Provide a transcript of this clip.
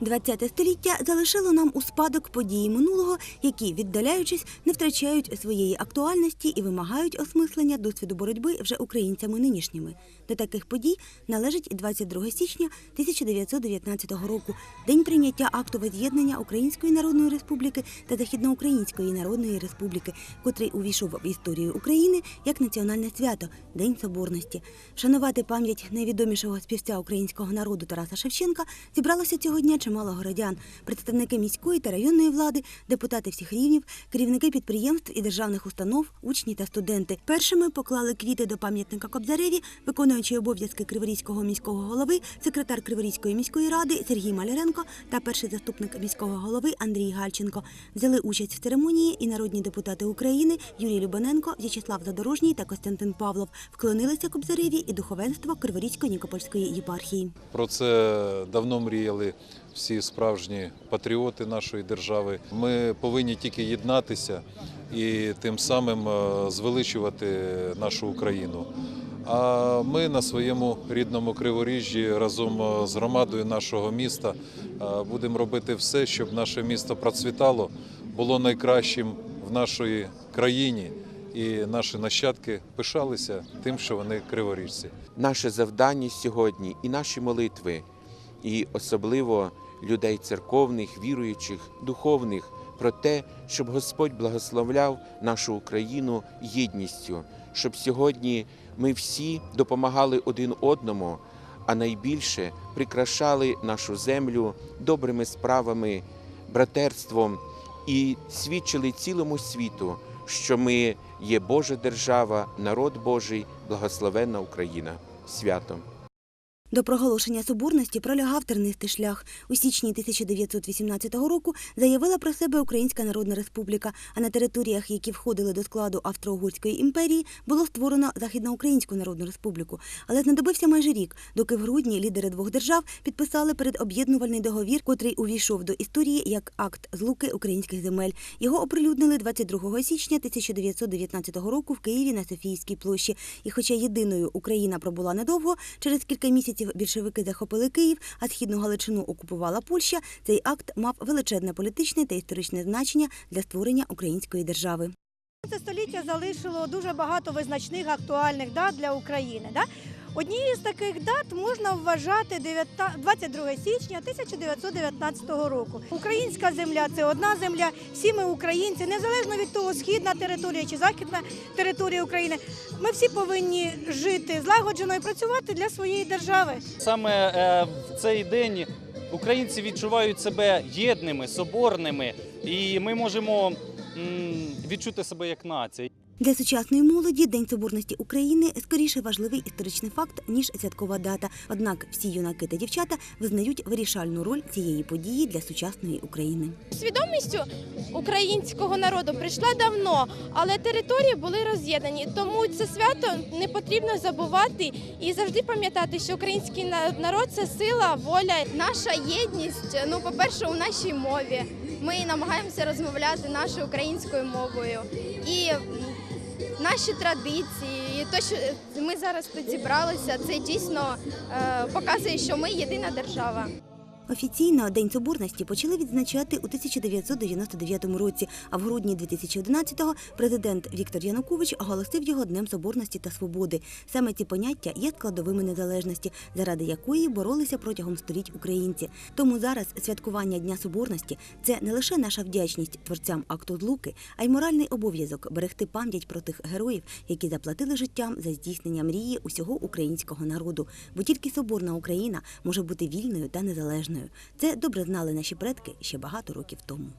ХХ століття залишило нам у спадок події минулого, які, віддаляючись, не втрачають своєї актуальності і вимагають осмислення досвіду боротьби вже українцями нинішніми. До таких подій належить і 22 січня 1919 року, день прийняття акту воз'єднання Української Народної Республіки та Західноукраїнської Народної Республіки, котрий увійшов в історію України як національне свято День Соборності. Вшанувати пам'ять найвідомішого співця українського народу Тараса Шевченка зібралося цього дня чимало городян, представники міської та районної влади, депутати всіх рівнів, керівники підприємств і державних установ, учні та студенти. Першими поклали квіти до пам'ятника Кобзареві, виконуючий обов'язки Криворізького міського голови, секретар Криворізької міської ради Сергій Маляренко та перший заступник міського голови Андрій Гальченко. Взяли участь в церемонії і народні депутати України Юрій Любоненко, В'ячеслав Задорожній та Костянтин Павлов. Вклонилися Кобзареві і духовенство Криворізько-Нікопольської єпархії. Про це давно мріяли всі справжні патріоти нашої держави. Ми повинні тільки єднатися і тим самим е, звеличувати нашу Україну. А ми на своєму рідному Криворіжжі разом е, з громадою нашого міста е, будемо робити все, щоб наше місто процвітало, було найкращим в нашій країні. І наші нащадки пишалися тим, що вони криворіжці. наше завдання сьогодні і наші молитви, і особливо людей церковних, віруючих, духовних, про те, щоб Господь благословляв нашу Україну єдністю, щоб сьогодні ми всі допомагали один одному, а найбільше прикрашали нашу землю добрими справами, братерством і свідчили цілому світу, що ми є Божа держава, народ Божий, благословенна Україна. Святом! До проголошення соборності пролягав тернистий шлях. У січні 1918 року заявила про себе Українська Народна Республіка, а на територіях, які входили до складу Австро-Угорської імперії, було створено Західноукраїнську Народну Республіку. Але знадобився майже рік, доки в грудні лідери двох держав підписали передоб'єднувальний договір, котрий увійшов до історії як акт злуки українських земель. Його оприлюднили 22 січня 1919 року в Києві на Софійській площі. І хоча єдиною Україна пробула недовго, через кілька місяців більшовики захопили Київ, а східну Галичину окупувала Польща. Цей акт мав величезне політичне та історичне значення для створення української держави. Це століття залишило дуже багато визначних актуальних дат для України. Да? Однією з таких дат можна вважати 19 22 січня 1919 року. Українська земля це одна земля, всі ми українці, незалежно від того, східна територія чи західна територія України. Ми всі повинні жити злагоджено і працювати для своєї держави. Саме е, в цей день українці відчувають себе єдними, соборними, і ми можемо відчути себе як нація. Для сучасної молоді День Соборності України скоріше важливий історичний факт ніж святкова дата. Однак всі юнаки та дівчата визнають вирішальну роль цієї події для сучасної України. свідомістю українського народу прийшла давно, але території були роз'єднані. Тому це свято не потрібно забувати і завжди пам'ятати, що український на- народ це сила, воля. Наша єдність, ну, по-перше, у нашій мові. Ми намагаємося розмовляти нашою українською мовою. І наші традиції, і те, що ми зараз тут зібралися, це дійсно е, показує, що ми єдина держава. Офіційно День Соборності почали відзначати у 1999 році, а в грудні 2011-го президент Віктор Янукович оголосив його Днем Соборності та Свободи. Саме ці поняття є складовими незалежності, заради якої боролися протягом століть українці. Тому зараз святкування Дня Соборності це не лише наша вдячність творцям акту злуки, а й моральний обов'язок берегти пам'ять про тих героїв, які заплатили життям за здійснення мрії усього українського народу. Бо тільки соборна Україна може бути вільною та незалежною. Це добре знали наші предки ще багато років тому.